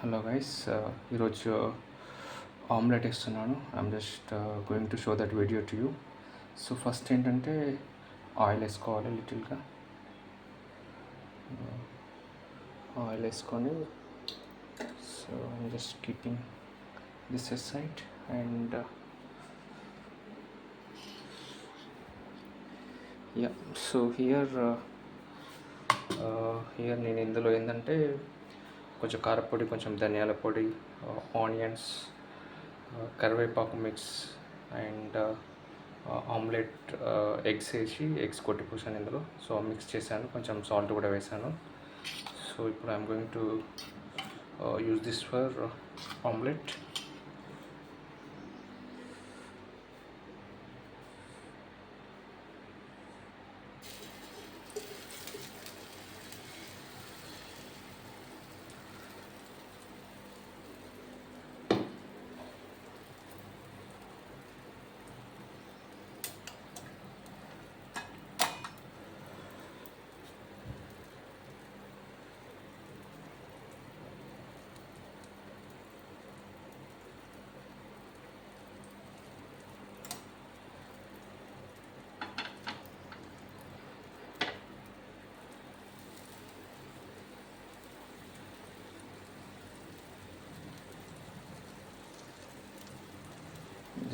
Hello guys ఈరోజు omelette ఇస్తున్నాను I'm just going to show that video to you so first ఏంటంటే oil వేసుకోవాలి లిటిల్గా. ఆయిల్ వేసుకొని so I'm just keeping this S side and ya so here here నేను ఇందులో ఏంటంటే కొంచెం కారపొడి కొంచెం ధనియాల పొడి uh, ఆనియన్స్ uh, కరివేపాకు mix and uh, omelette eggs వేసి ఎగ్స్ కొట్టిపోసాను ఇందులో. సో మిక్స్ చేశాను. కొంచెం సాల్ట్ కూడా వేసాను సో ఇప్పుడు I'm going to use this for omelette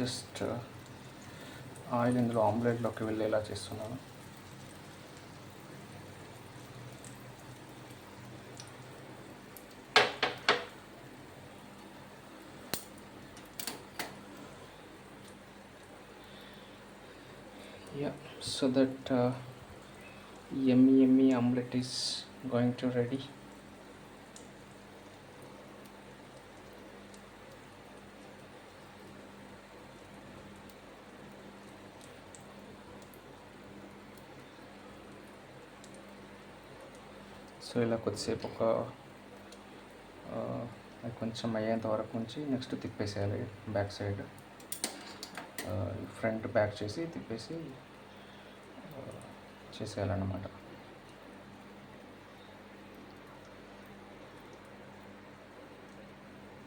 just oil ఇందులో ఆమ్లెట్లోకి వెళ్ళేలా చేస్తున్నాను. Yeah so that M ఎమ్ఈ omelette is going to ready so ఇలా కొద్దిసేపు ఒక కొంచెం అయ్యేంత వరకు ఉంచి నెక్స్ట్ తిప్పేసేయాలి బ్యాక్ సైడ్. ఫ్రంట్ బ్యాక్ చేసి తిప్పేసి చేసేయాలన్నమాట.